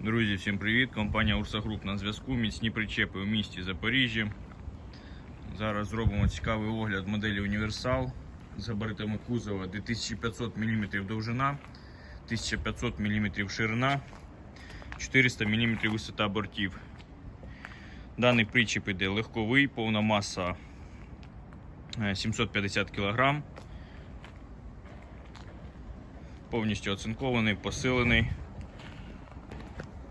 Друзі, всім привіт! Компанія Урса Груп на зв'язку. Міцні причепи у місті Запоріжжя. Зараз зробимо цікавий огляд моделі Універсал з габаритами кузова 2500 мм довжина, 1500 мм ширина, 400 мм висота бортів. Даний причеп іде легковий, повна маса е, 750 кг. Повністю оцинкований, посилений.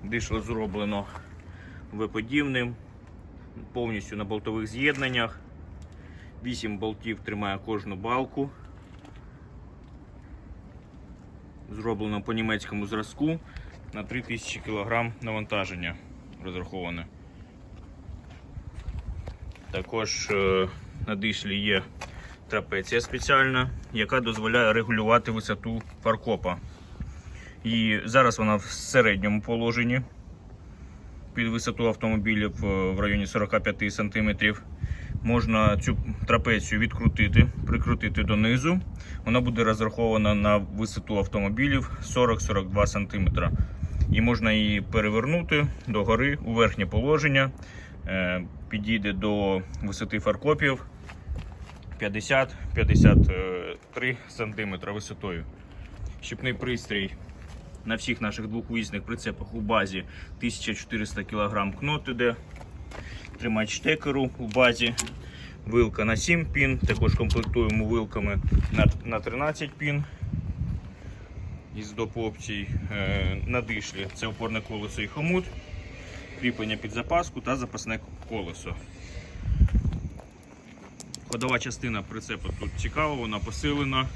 Дишло зроблено виподібним, повністю на болтових з'єднаннях. 8 болтів тримає кожну балку. Зроблено по німецькому зразку на 3000 кг навантаження розраховане. Також е, на дишлі є трапеція спеціальна, яка дозволяє регулювати висоту фаркопа. І зараз вона в середньому положенні під висоту автомобілів е, в районі 45 см. Можна цю трапецію відкрутити, прикрутити донизу. Вона буде розрахована на висоту автомобілів 40-42 см. І можна її перевернути догори у верхнє положення. Е, Підійде до висоти фаркопів 50-53 см висотою. Щепний пристрій на всіх наших двохвісних прицепах у базі 1400 кг кнот іде. Тримач штекеру у базі. Вилка на 7 пін, також комплектуємо вилками на, на 13 пін із доп опцій е, на дишлі. Це опорне колесо і хомут, кріплення під запаску та запасне колесо. Ходова частина прицепу тут цікава, вона посилена.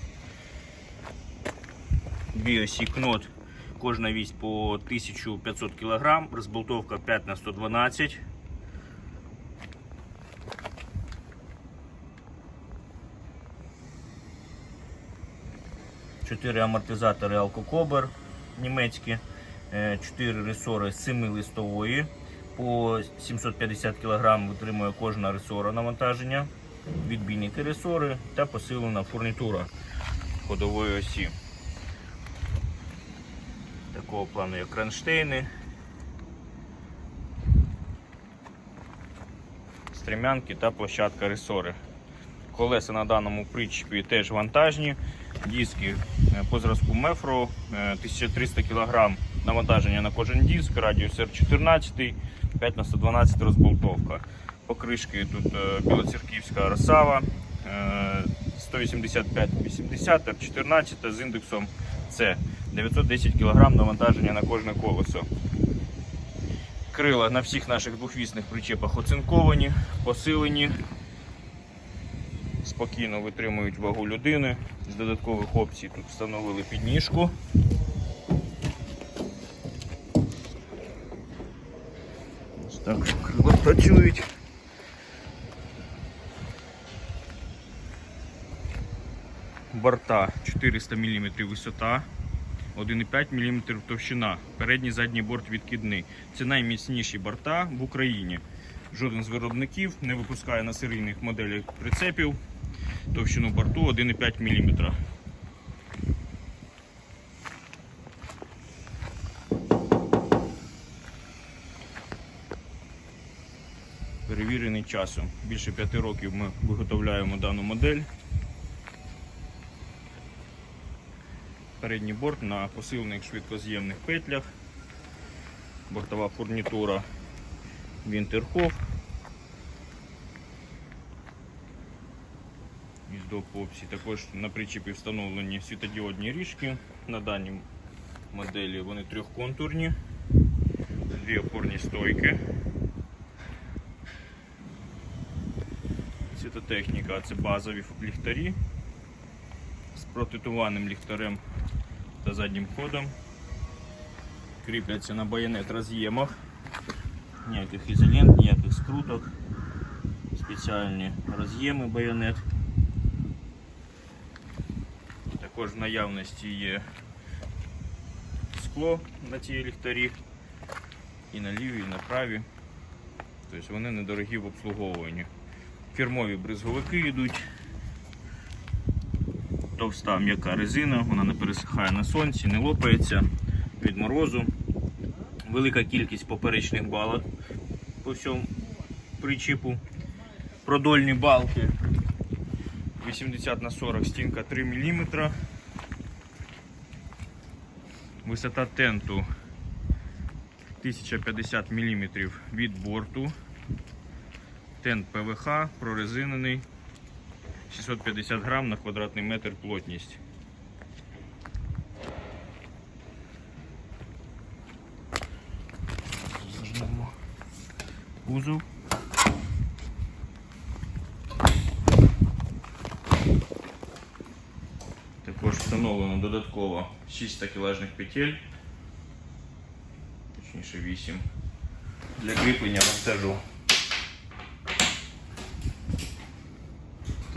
Дві осі кнот, кожна вісь по 1500 кг, розболтовка 5 на 112 Чотири амортизатори Алкокобер німецькі, 4 ресори 7 листової, по 750 кг витримує кожна ресора навантаження, відбійники ресори та посилена фурнітура ходової осі. Такого плану як кронштейни, стрімянки та площадка ресори. Колеса на даному причепі теж вантажні. Диски е, по зразку Мефро, е, 1300 кг навантаження на кожен диск, радіус R14, 5 на 112 розболтовка. Покришки тут е, білоцерківська Росава, е, 185-80 R14 з індексом С 910 кг навантаження на кожне колесо. Крила на всіх наших двохвісних причепах оцинковані, посилені, спокійно витримують вагу людини. З додаткових опцій тут встановили підніжку. Ось так крила працюють. Борта 400 мм висота, 1,5 мм товщина. Передній задній борт відкидний. Це найміцніші борта в Україні. Жоден з виробників не випускає на серійних моделях прицепів товщину борту 1,5 мм. Перевірений часом. Більше 5 років ми виготовляємо дану модель. Передній борт на посилених швидкоз'ємних петлях. Бортова фурнітура Вінтерхоф. із доп. опцій. Також на причепі встановлені світодіодні ріжки. На даній моделі вони трьохконтурні, дві опорні стойки. Світотехніка це базові ліхтарі з протитуваним ліхтарем та заднім ходом. Кріпляться на байонет роз'ємах, ніяких ізолент, ніяких скруток, спеціальні роз'єми байонет. Також в наявності є скло на цій ліхтарі і на лівій, і на правій. Тобто вони недорогі в обслуговуванні. Фірмові бризговики йдуть. Товста м'яка резина, вона не пересихає на сонці, не лопається від морозу. велика кількість поперечних балок по всьому причіпу. Продольні балки 80 на 40, стінка 3 мм. Висота тенту 1050 мм від борту. Тент ПВХ прорезинений. 650 грам на квадратний метр плотність. Зажмемо кузов. Також встановлено додатково 6 такелажних петель, точніше 8, для кріплення монтажу.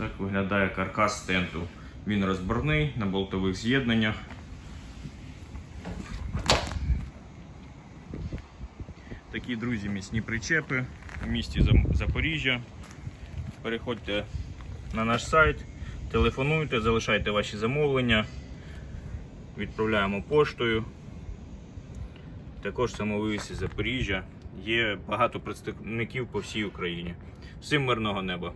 Так виглядає каркас тенту. Він розборний на болтових з'єднаннях. Такі друзі міцні причепи в місті Запоріжжя. Переходьте на наш сайт, телефонуйте, залишайте ваші замовлення. Відправляємо поштою. Також в самовивісі Запоріжжя. Є багато представників по всій Україні. Всім мирного неба!